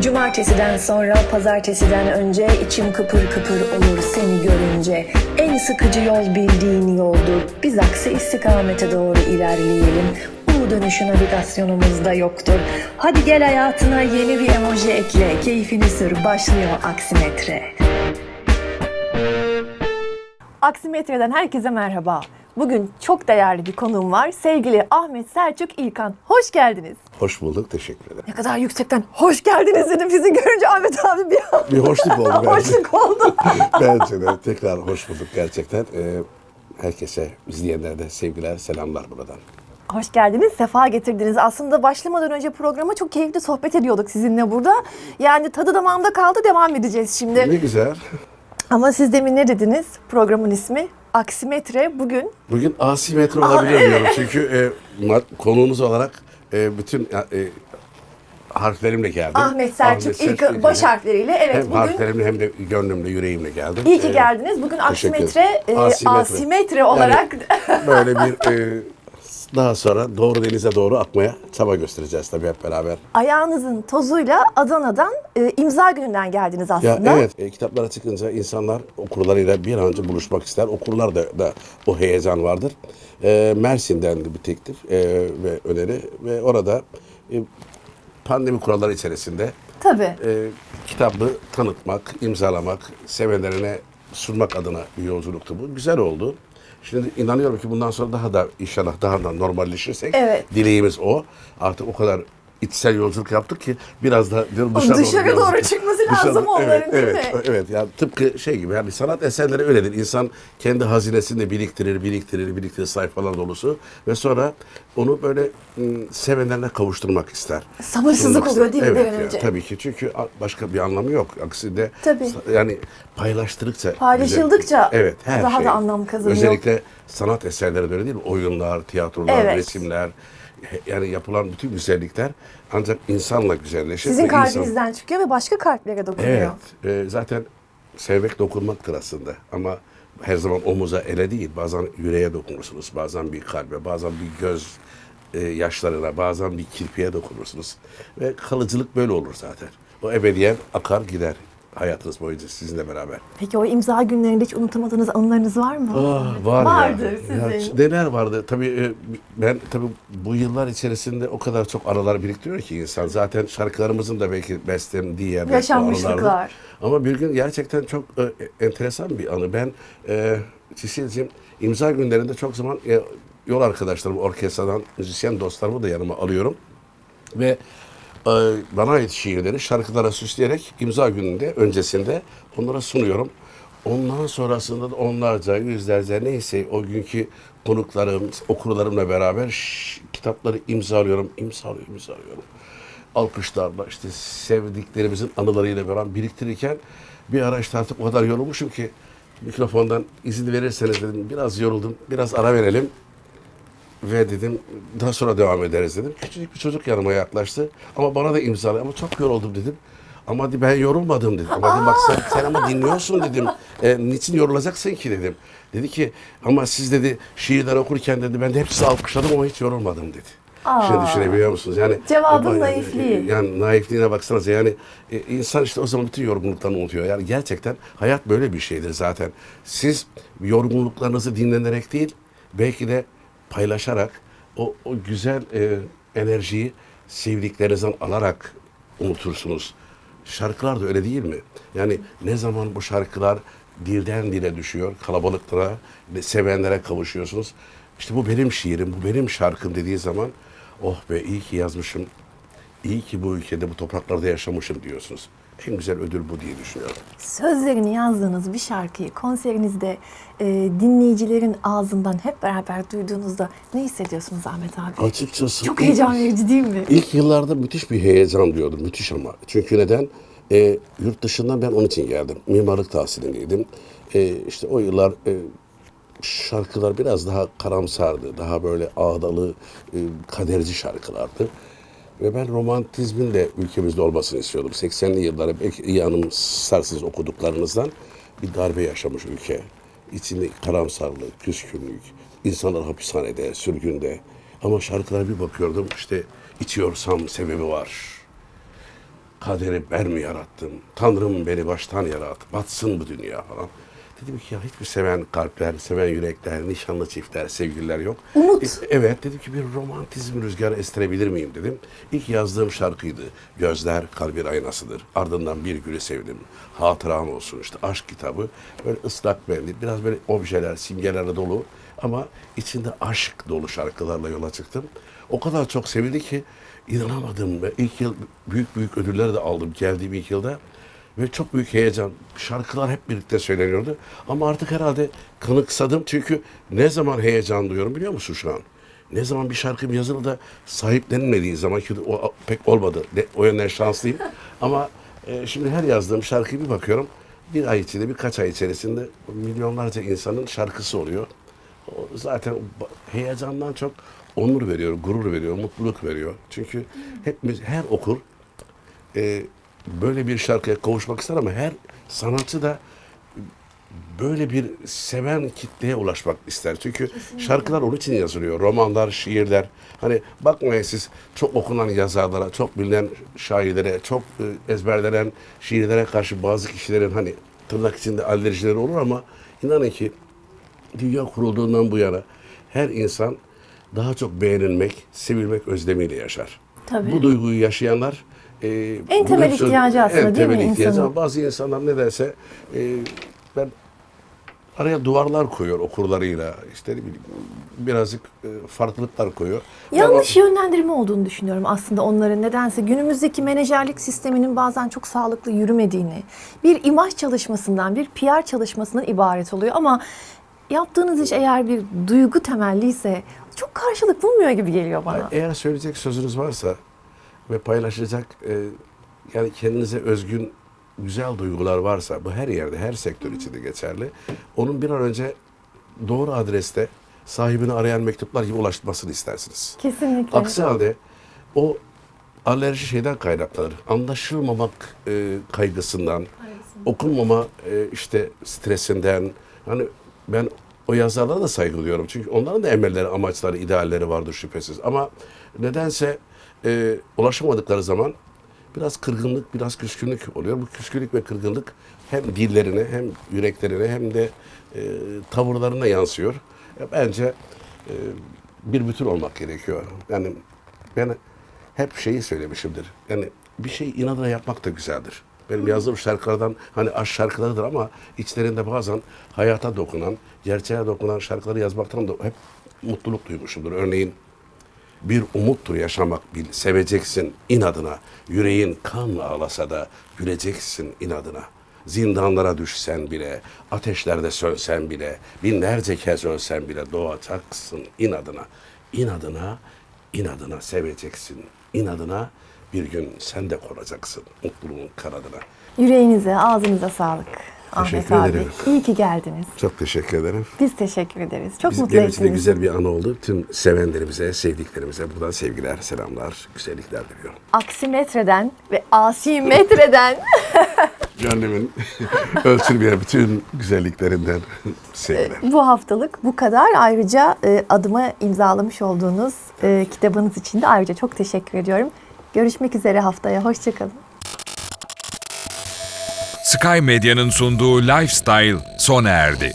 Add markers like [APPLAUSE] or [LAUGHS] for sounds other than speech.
Cumartesiden sonra pazartesiden önce içim kıpır kıpır olur seni görünce. En sıkıcı yol bildiğin yoldur. Biz aksi istikamete doğru ilerleyelim. U dönüşü navigasyonumuzda yoktur. Hadi gel hayatına yeni bir emoji ekle. Keyfini sür başlıyor aksimetre. Aksimetre'den herkese merhaba. Bugün çok değerli bir konuğum var. Sevgili Ahmet Selçuk İlkan. Hoş geldiniz. Hoş bulduk, teşekkür ederim. Ne kadar yüksekten hoş geldiniz dedim. Sizi görünce Ahmet abi bir an Bir hoşluk oldu [LAUGHS] bence. hoşluk oldu. [LAUGHS] bence de tekrar hoş bulduk gerçekten. Ee, herkese, izleyenlere de sevgiler, selamlar buradan. hoş geldiniz, sefa getirdiniz. Aslında başlamadan önce programa çok keyifli sohbet ediyorduk sizinle burada. Yani tadı damağımda kaldı, devam edeceğiz şimdi. Ne güzel. Ama siz demin ne dediniz? Programın ismi Aksimetre. Bugün Bugün asimetre olabilir diyorum. Çünkü e, konuğunuz olarak e, bütün e, harflerimle geldim. Ahmet Selçuk Selçuk İlkan İlkan. baş harfleriyle. Evet Hem bugün harflerimle hem de gönlümle, yüreğimle geldim. İyi ki Ee, geldiniz. Bugün aksimetre, e, asimetre, Asimetre. olarak Böyle bir e, [LAUGHS] daha sonra doğru denize doğru akmaya çaba göstereceğiz tabii hep beraber. ayağınızın tozuyla Adana'dan e, imza gününden geldiniz Ya aslında. evet e, kitaplara çıkınca insanlar okurlarıyla bir an önce buluşmak ister. Okurlar da, da o heyecan vardır. E, Mersin'den de bir teklif e, ve öneri ve orada e, pandemi kuralları içerisinde Tabii. e, kitabı tanıtmak, imzalamak, sevenlerine sunmak adına bir yolculuktu bu. Güzel oldu. Şimdi inanıyorum ki bundan sonra daha da inşallah daha da normalleşirsek Evet. dileğimiz o. Artık o kadar içsel yolculuk yaptık ki biraz da diyorum dışarı, dışarı doğru yolculuk- [LAUGHS] çıkması Dışarı- lazım onların, evet, değil evet, mi? Evet yani tıpkı şey gibi yani sanat eserleri öyledir. İnsan kendi hazinesini biriktirir, biriktirir, biriktirir sayfalar dolusu ve sonra onu böyle sevenlerine kavuşturmak ister. Sabırsızlık oluyor değil mi evet, önce? tabii ki çünkü başka bir anlamı yok. Aksine Tabii. yani paylaştırdıkça Paylaşıldıkça güzel- evet, her daha da şey. anlam kazanıyor. Özellikle sanat eserleri de öyle değil mi? Oyunlar, tiyatrolar, Evet. resimler yani yapılan bütün güzellikler ancak insanla güzelleşir. Sizin ve insan- kalbinizden çıkıyor ve başka kalplere dokunuyor. Evet. e, zaten sevmek dokunmaktır aslında. Ama her zaman omuza, ele değil. Bazen yüreğe dokunursunuz. Bazen bir kalbe, bazen bir göz e, yaşlarına, bazen bir kirpiye dokunursunuz. Ve kalıcılık böyle olur zaten. O ebediyen akar gider hayatınız boyunca sizinle beraber. Peki o imza günlerinde hiç unutamadığınız anılarınız var mı? Ah, var Vardır ya. Ya sizin. neler vardı? Tabii e, ben tabii bu yıllar içerisinde o kadar çok anılar biriktiriyor ki insan. Zaten şarkılarımızın da belki beslendiği yerler. Yaşanmışlıklar. Ama bir gün gerçekten çok e, enteresan bir anı. Ben e, Çisil'cim imza günlerinde çok zaman e, yol arkadaşlarım, orkestradan müzisyen dostlarımı da yanıma alıyorum. Ve bana ait şiirleri şarkılara süsleyerek imza gününde, öncesinde onlara sunuyorum. Ondan sonrasında da onlarca, yüzlerce neyse o günkü konuklarım, okurlarımla beraber şş, kitapları imzalıyorum, imzalıyorum, imzalıyorum. Alkışlarla işte sevdiklerimizin anılarıyla beraber biriktirirken bir ara işte artık o kadar yorulmuşum ki mikrofondan izin verirseniz dedim biraz yoruldum, biraz ara verelim. Ve dedim daha sonra devam ederiz dedim. Küçücük bir çocuk yanıma yaklaştı. Ama bana da imzaladı. Ama çok yoruldum dedim. Ama ben yorulmadım dedim. Ama dedim, bak sen, sen ama dinliyorsun dedim. E, niçin yorulacaksın ki dedim. Dedi ki ama siz dedi şiirler okurken dedi ben de hepsini alkışladım ama hiç yorulmadım dedi. Şimdi düşünebiliyor musunuz? Yani Cevabın naifliği. Yani naifliğine baksanıza yani e, insan işte o zaman bütün yorgunluklarını unutuyor. Yani gerçekten hayat böyle bir şeydir zaten. Siz yorgunluklarınızı dinlenerek değil belki de paylaşarak o, o güzel e, enerjiyi sevdiklerinizden alarak unutursunuz. Şarkılar da öyle değil mi? Yani ne zaman bu şarkılar dilden dile düşüyor, kalabalıklara, ve sevenlere kavuşuyorsunuz. İşte bu benim şiirim, bu benim şarkım dediği zaman oh be iyi ki yazmışım, iyi ki bu ülkede, bu topraklarda yaşamışım diyorsunuz. En güzel ödül bu diye düşünüyorum. Sözlerini yazdığınız bir şarkıyı konserinizde e, dinleyicilerin ağzından hep beraber duyduğunuzda ne hissediyorsunuz Ahmet abi? Açıkçası Çok heyecan verici değil mi? İlk yıllarda müthiş bir heyecan diyordum. Müthiş ama. Çünkü neden? Ee, yurt dışından ben onun için geldim. Mimarlık tahsilindeydim. Ee, işte o yıllar e, şarkılar biraz daha karamsardı. Daha böyle ağdalı, e, kaderci şarkılardı. Ve ben romantizmin de ülkemizde olmasını istiyordum. 80'li yılları belki iyi anımsarsınız okuduklarınızdan bir darbe yaşamış ülke. İçinde karamsarlık, küskünlük, insanlar hapishanede, sürgünde. Ama şarkılara bir bakıyordum işte içiyorsam sebebi var. Kaderi ben mi yarattım? Tanrım beni baştan yarat. Batsın bu dünya falan. Dedim ki ya hiçbir seven kalpler, seven yürekler, nişanlı çiftler, sevgililer yok. Umut. E, evet dedim ki bir romantizm rüzgarı estirebilir miyim dedim. İlk yazdığım şarkıydı. Gözler kalbin aynasıdır. Ardından bir gülü sevdim. Hatıram olsun işte aşk kitabı. Böyle ıslak mendil, biraz böyle objeler, simgelerle dolu. Ama içinde aşk dolu şarkılarla yola çıktım. O kadar çok sevildi ki inanamadım. İlk yıl büyük büyük ödüller de aldım geldiğim ilk yılda. Ve çok büyük heyecan. Şarkılar hep birlikte söyleniyordu. Ama artık herhalde kanıksadım. Çünkü ne zaman heyecan duyuyorum biliyor musun şu an? Ne zaman bir şarkım yazılı da sahiplenilmediği zaman ki o pek olmadı. O yönden şanslıyım. [LAUGHS] Ama e, şimdi her yazdığım şarkıyı bir bakıyorum. Bir ay içinde, birkaç ay içerisinde milyonlarca insanın şarkısı oluyor. O zaten heyecandan çok onur veriyor, gurur veriyor, mutluluk veriyor. Çünkü hepimiz, her okur e, böyle bir şarkıya kavuşmak ister ama her sanatçı da böyle bir seven kitleye ulaşmak ister. Çünkü şarkılar onun için yazılıyor. Romanlar, şiirler. Hani bakmayın siz çok okunan yazarlara, çok bilinen şairlere, çok e, ezberlenen şiirlere karşı bazı kişilerin hani tırnak içinde alerjileri olur ama inanın ki dünya kurulduğundan bu yana her insan daha çok beğenilmek, sevilmek özlemiyle yaşar. Tabii. Bu duyguyu yaşayanlar e, En temel ihtiyacı aslında en değil mi temel ihtiyacı insanın? ama bazı insanlar ne derse e, ben araya duvarlar koyuyor okurlarıyla işte ne bileyim birazcık e, farklılıklar koyuyor. Ben Yanlış o- yönlendirme olduğunu düşünüyorum aslında onların nedense günümüzdeki menajerlik sisteminin bazen çok sağlıklı yürümediğini, bir imaj çalışmasından, bir PR çalışmasından ibaret oluyor ama yaptığınız iş eğer bir duygu temelliyse çok karşılık bulmuyor gibi geliyor bana. Eğer söyleyecek sözünüz varsa ve paylaşacak e, yani kendinize özgün güzel duygular varsa bu her yerde her sektör için de geçerli. Onun bir an önce doğru adreste sahibini arayan mektuplar gibi ulaşmasını istersiniz. Kesinlikle. Aksi halde o alerji şeyden kaynaklanır. Anlaşılmamak e, kaygısından, okunmama e, işte stresinden. Hani ben o yazarlara da saygı duyuyorum. Çünkü onların da emelleri, amaçları, idealleri vardır şüphesiz. Ama nedense e, ulaşamadıkları zaman biraz kırgınlık, biraz küskünlük oluyor. Bu küskünlük ve kırgınlık hem dillerine hem yüreklerine hem de e, tavırlarına yansıyor. E, bence e, bir bütün olmak gerekiyor. Yani ben hep şeyi söylemişimdir. Yani bir şey inadına yapmak da güzeldir. Benim yazdığım şarkılardan hani aşk şarkılarıdır ama içlerinde bazen hayata dokunan, gerçeğe dokunan şarkıları yazmaktan da hep mutluluk duymuşumdur. Örneğin bir umuttur yaşamak bil, seveceksin inadına. Yüreğin kan ağlasa da güleceksin inadına. Zindanlara düşsen bile, ateşlerde sönsen bile, binlerce kez ölsen bile doğacaksın inadına. İnadına, inadına seveceksin. İnadına bir gün sen de konacaksın mutluluğun kanadına. Yüreğinize, ağzınıza sağlık. Ahmet Teşekkür abi. ederim. İyi ki geldiniz. Çok teşekkür ederim. Biz teşekkür ederiz. Çok Biz, mutlu benim için de ettiniz. güzel bir an oldu. Tüm sevenlerimize, sevdiklerimize buradan sevgiler, selamlar, güzellikler diliyorum. Aksimetreden ve asimetreden Gönlümün [LAUGHS] [LAUGHS] ölçülmeyen bütün güzelliklerinden sevgiler. bu haftalık bu kadar. Ayrıca e, adıma imzalamış olduğunuz e, kitabınız için de ayrıca çok teşekkür ediyorum. Görüşmek üzere haftaya. Hoşçakalın. Sky Medya'nın sunduğu Lifestyle sona erdi.